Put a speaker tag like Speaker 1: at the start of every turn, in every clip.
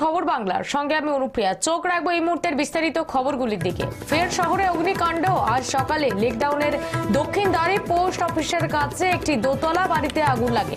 Speaker 1: খবর বাংলার। সঙ্গে আমি অনুপ্রিয়া। চোখ রাখব এই মুহূর্তের বিস্তারিত খবরগুলির দিকে। ফের শহরে অগ্নিকাণ্ড। আজ সকালে লেকডাউনের দক্ষিণ দ্বারে পোস্ট অফিসের কাছে একটি দোতলা বাড়িতে আগুন লাগে।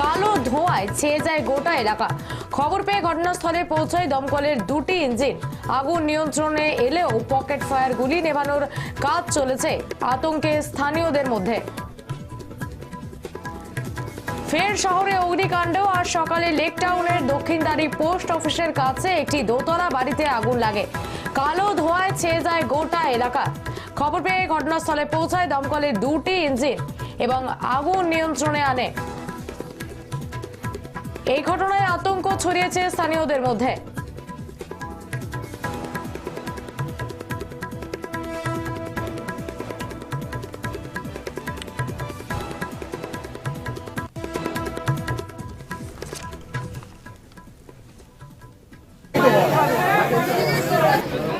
Speaker 1: কালো ধোঁয়ায় ছেয়ে যায় গোটা এলাকা। খবর পেয়ে ঘটনাস্থলে পৌঁছয় দমকলের দুটি ইঞ্জিন। আগুন নিয়ন্ত্রণে এলেও পকেট ফায়ার গুলি নেভানোর কাজ চলেছে আতঙ্কে স্থানীয়দের মধ্যে। ফের শহরে অগ্নিকাণ্ড আর সকালে লেক টাউনের দক্ষিণদারি পোস্ট অফিসের কাছে একটি দোতলা বাড়িতে আগুন লাগে। কালো ধোঁয়ায় ছেয়ে যায় গোটা এলাকা। খবর পেয়ে ঘটনাস্থলে পৌঁছায় দমকলের দুটি ইঞ্জিন এবং আগুন নিয়ন্ত্রণে আনে। এই ঘটনায় আতঙ্ক ছড়িয়েছে স্থানীয়দের মধ্যে।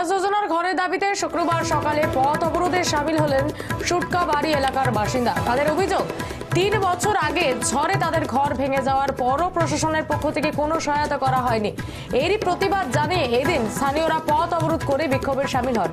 Speaker 1: আবাস যোজনার ঘরের দাবিতে শুক্রবার সকালে পথ অবরোধে সামিল হলেন সুটকা বাড়ি এলাকার বাসিন্দা। তাদের অভিযোগ, তিন বছর আগে ঝড়ে তাদের ঘর ভেঙে যাওয়ার পরও প্রশাসনের পক্ষ থেকে কোনো সহায়তা করা হয়নি। এরই প্রতিবাদ জানিয়ে এদিন স্থানীয়রা পথ অবরোধ করে বিক্ষোভে সামিল হন।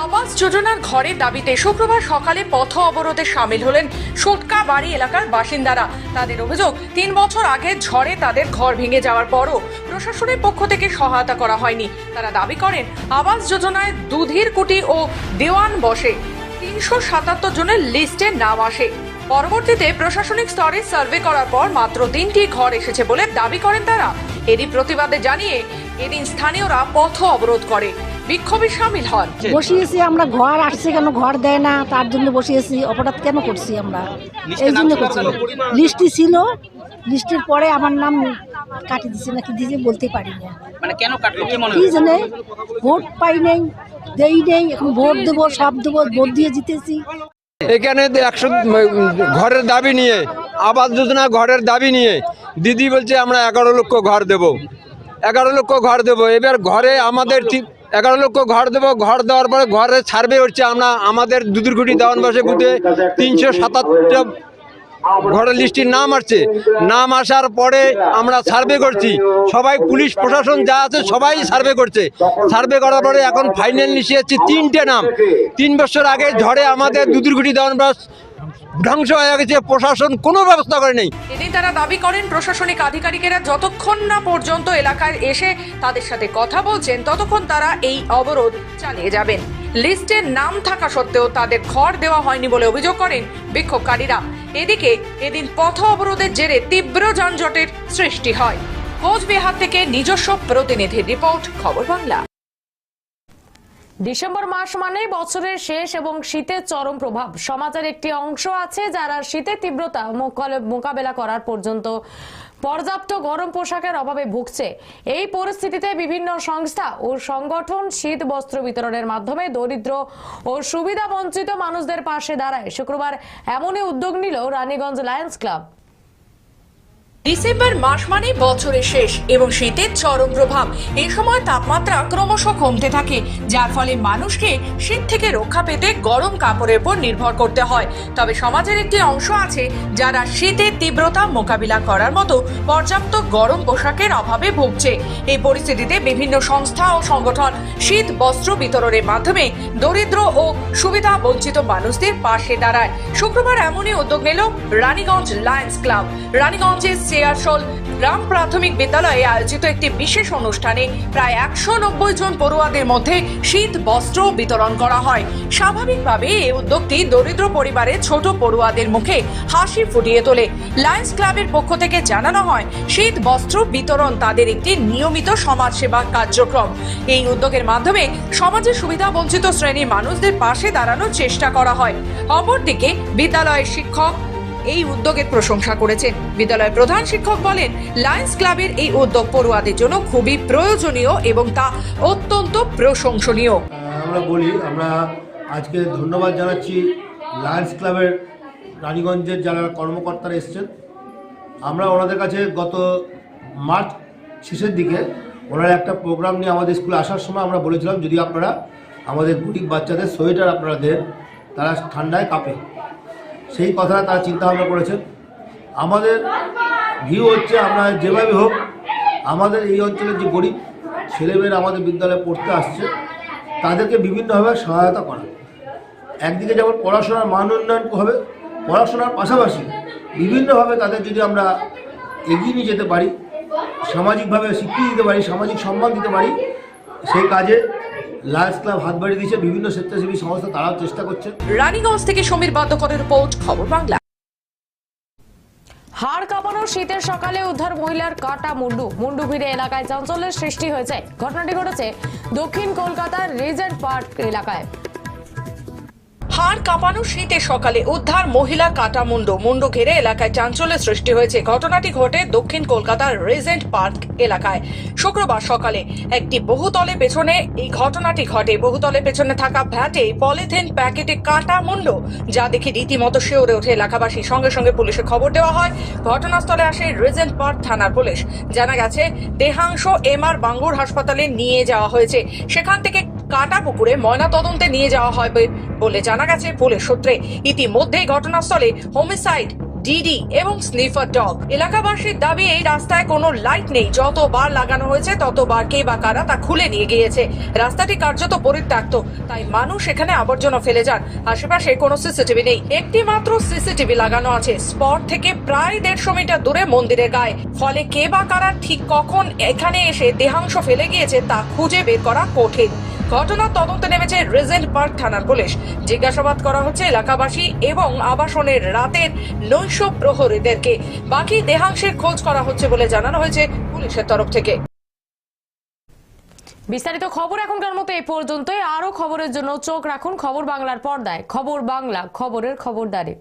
Speaker 2: আবাস যোজনার ঘরের দাবিতে শুক্রবার সকালে পথ অবরোধে সামিল হলেন সোটকা বাড়ি এলাকার বাসিন্দারা। তাদের অভিযোগ, তিন বছর আগে ঝড়ে তাদের ঘর ভেঙে যাওয়ার পরও প্রশাসনের পক্ষ থেকে সহায়তা করা হয়নি। তারা দাবি করেন, আবাস যোজনায় দুধির কুটি ও দেওয়ান বসে। তিনশো সাতাত্তর জনের লিস্টে নাম আসে। পরবর্তীতে প্রশাসনিক স্তরে সার্ভে করার পর মাত্র তিনটি ঘর এসেছে বলে দাবি করেন তারা। এরই প্রতিবাদে জানিয়ে এদিন স্থানীয়রা পথ অবরোধ করে। বিক্ষোভে সামিল হন।
Speaker 3: বসিয়েছি আমরা ঘর আসছে কেন ঘর দেয় না তার জন্য বসিয়েছি অপরাধ কেন করছি আমরা? এই জন্য করছি। লিস্টটি ছিল লিস্টের পরে আমার নাম কাটি দিছে নাকি দিছে বলতে পারি না
Speaker 4: মানে কেন কাটলো কি মনে
Speaker 3: কি জানে? ভোট পাই নেই দেই নেই এখন ভোট দেবো সব দেবো ভোট দিয়ে জিতেছি।
Speaker 5: এখানে একশো ঘরের দাবি নিয়ে আবাস যোজনা ঘরের দাবি নিয়ে দিদি বলছে আমরা এগারো লক্ষ ঘর দেব। এগারো লক্ষ ঘর দেব এবার ঘরে আমাদের তি- এগারো লক্ষ ঘর দেবো, ঘর দেওয়ার পরে ঘরে সার্ভে হচ্ছে আমরা, আমাদের দুদুরকুটি দেওয়ান বাসে বুথে তিনশো সাতাত্তরটা ঘরের লিস্টির নাম আসছে। নাম আসার পরে আমরা সার্ভে করছি। সবাই পুলিশ, প্রশাসন যা আছে সবাই সার্ভে করছে। সার্ভে করার পরে এখন ফাইনাল লিস্টে যাচ্ছে তিনটে নাম। তিন বছর আগে ঝড়ে আমাদের দুদুরকুটি দেওয়ান বাস ধ্বংস হয়ে গেছে, প্রশাসন কোনো ব্যবস্থা করে নেই।
Speaker 2: এদিন তারা দাবি করেন, প্রশাসনিক আধিকারিকেরা যতক্ষণ না পর্যন্ত এলাকায় এসে তাদের সাথে কথা বলছেন, ততক্ষণ তারা এই অবরোধ চালিয়ে যাবেন। লিস্টে নাম থাকা সত্ত্বেও তাদের ঘর দেওয়া হয়নি বলে অভিযোগ করেন বিক্ষোভকারীরা। এদিকে এদিন পথ অবরোধের জেরে তীব্র যানজটের সৃষ্টি হয়। কোচবিহার থেকে নিজস্ব প্রতিনিধির রিপোর্ট, খবর বাংলা।
Speaker 1: ডিসেম্বর মাস মানেই বছরের শেষ এবং শীতের চরম প্রভাব। সমাজের একটি অংশ আছে যারা শীতের তীব্রতা মোকাবেলা করার পর্যন্ত পর্যাপ্ত গরম পোশাকের অভাবে ভুগছে। এই পরিস্থিতিতে বিভিন্ন সংস্থা ও সংগঠন শীত বস্ত্র বিতরণের মাধ্যমে দরিদ্র ও সুবিধা বঞ্চিত মানুষদের পাশে দাঁড়ায়। শুক্রবার এমনই উদ্যোগ নিল রানীগঞ্জ লায়ন্স ক্লাব।
Speaker 2: ডিসেম্বর মাস মানে বছরের শেষ এবং শীতের চরম প্রভাব। এই সময় তাপমাত্রা ক্রমশ কমতে থাকে, যার ফলে মানুষকে শীত থেকে রক্ষা পেতে গরম কাপড়ের উপর নির্ভর করতে হয়। তবে সমাজের একটি অংশ আছে যারা শীতের তীব্রতা মোকাবিলা করার মতো পর্যাপ্ত গরম পোশাকের অভাবে ভুগছে। এই পরিস্থিতিতে বিভিন্ন সংস্থা ও সংগঠন শীত বস্ত্র বিতরণের মাধ্যমে দরিদ্র ও সুবিধা বঞ্চিত মানুষদের পাশে দাঁড়ায়। শুক্রবার এমনই উদ্যোগ নিল রানীগঞ্জ লায়ন্স ক্লাব রানীগঞ্জের চেয়ারশোল গ্রাম প্রাথমিক বিদ্যালয়ে আয়োজিত একটি বিশেষ অনুষ্ঠানে প্রায় একশো নব্বই জন পড়ুয়াদের মধ্যে শীত বস্ত্র বিতরণ করা হয়। স্বাভাবিকভাবে এই উদ্যোগটি দরিদ্র পরিবারের ছোট পড়ুয়াদের মুখে হাসি ফুটিয়ে তোলে। লায়ন্স ক্লাবের পক্ষ থেকে জানানো হয়, শীত বস্ত্র বিতরণ তাদের একটি নিয়মিত সমাজসেবা কার্যক্রম। এই উদ্যোগের মাধ্যমে সমাজের সুবিধা বঞ্চিত শ্রেণির মানুষদের পাশে দাঁড়ানোর চেষ্টা করা হয়। অপরদিকে বিদ্যালয়ের শিক্ষক এই উদ্যোগের প্রশংসা করেছেন। বিদ্যালয়ের প্রধান শিক্ষক বলেন লায়ন্স ক্লাবের এই উদ্যোগ পড়ুয়াদের জন্য খুবই প্রয়োজনীয় এবং তা অত্যন্ত প্রশংসনীয়।
Speaker 4: আমরা বলি, আমরা আজকে ধন্যবাদ জানাচ্ছি লায়ন্স ক্লাবের রানীগঞ্জের যারা কর্মকর্তারা এসছেন। আমরা ওনাদের কাছে গত মার্চ শেষের দিকে ওনারা একটা প্রোগ্রাম নিয়ে আমাদের স্কুলে আসার সময় আমরা বলেছিলাম, যদি আপনারা আমাদের গরিব বাচ্চাদের সোয়েটার আপনারা দেন, তারা ঠান্ডায় কাঁপে। সেই কথাটা তারা চিন্তাভাবনা করেছেন। আমাদের ভিউ হচ্ছে আমরা যেভাবে হোক, আমাদের এই অঞ্চলের যে গরিব ছেলেমেয়েরা আমাদের বিদ্যালয়ে পড়তে আসছে, তাদেরকে বিভিন্নভাবে সহায়তা করা। একদিকে যেমন পড়াশোনার মান উন্নয়ন হবে, পড়াশোনার পাশাপাশি বিভিন্নভাবে তাদের যদি আমরা এগিয়ে নিয়ে যেতে পারি, সামাজিকভাবে স্বীকৃতি দিতে পারি, সামাজিক সম্মান দিতে পারি, সেই কাজে লায়ন্স ক্লাব হাত বাড়িয়ে দিয়েছে, বিভিন্ন স্বেচ্ছাসেবী সংস্থা তারাও চেষ্টা করছে।
Speaker 2: রানীগঞ্জ থেকে সমীর বাদ্যকরের রিপোর্ট, খবর বাংলা।
Speaker 1: হাড় কাঁপানো শীতের সকালে উদ্ধার মহিলার কাটা মুন্ডু। মুন্ডু ভিড়ে এলাকায় চাঞ্চল্যের সৃষ্টি হয়েছে। ঘটনাটি ঘটেছে দক্ষিণ কলকাতার রিজেন্ট পার্ক এলাকায়।
Speaker 2: হাড় কাঁপানো শীতে সকালে উদ্ধার মহিলা কাটা মুন্ডু মুন্ডু ঘিরে এলাকায় চাঞ্চল্যের সৃষ্টি হয়েছে। ঘটনাটি ঘটে দক্ষিণ কলকাতার রেজেন্ট পার্ক এলাকায়। শুক্রবার সকালে একটি বহুতলে পেছনে এই ঘটনাটি ঘটে। বহুতলে পেছনে থাকা ভ্যাটে পলিথিন প্যাকেটে কাটা মুন্ডু যা দেখে রীতিমতো শিওরে ওঠে এলাকাবাসী। সঙ্গে সঙ্গে পুলিশে খবর দেওয়া হয়, ঘটনাস্থলে আসে রেজেন্ট পার্ক থানার পুলিশ। জানা গেছে, দেহাংশ এম আর বাঙ্গুর হাসপাতালে নিয়ে যাওয়া হয়েছে। সেখান থেকে কাটা পুকুরে ময়না তদন্তে নিয়ে যাওয়া হবে বলে জানা গেছে পুলিশ সূত্রে। ইতিমধ্যেই ঘটনাস্থলে হোমিসাইড, ডিডি এবং স্নিফার ডগ। এলাকাবাসীর দাবি, এই রাস্তায় কোনো লাইট নেই। যতবার লাগানো হয়েছে, ততবার কে বা কারা তা খুলে নিয়ে গিয়েছে। রাস্তাটি কার্যত পরিত্যক্ত, তাই মানুষ এখানে আবর্জনা ফেলে যান। আশেপাশে কোনো সিসিটিভি নেই। একটি মাত্র সিসিটিভি লাগানো আছে, স্পট থেকে প্রায় দেড়শো মিটার দূরে মন্দিরের গায়ে। ফলে কে বা কারা ঠিক কখন এখানে এসে দেহাংশ ফেলে গিয়েছে, তা খুঁজে বের করা কঠিন। ঘটনার তদন্তে নেমেছে রেজেন্ট পার্ক থানার পুলিশ। জিজ্ঞাসাবাদ করা হচ্ছে এলাকাবাসী এবং আবাসনের রাতের নৈশ প্রহরীদেরকে। বাকি দেহাংশের খোঁজ করা হচ্ছে বলে জানানো হয়েছে পুলিশের তরফ থেকে।
Speaker 1: বিস্তারিত খবর এখনকার মতো এই পর্যন্তই। আরও খবরের জন্য চোখ রাখুন খবর বাংলার পর্দায়। খবর বাংলা, খবরের খবরদারি।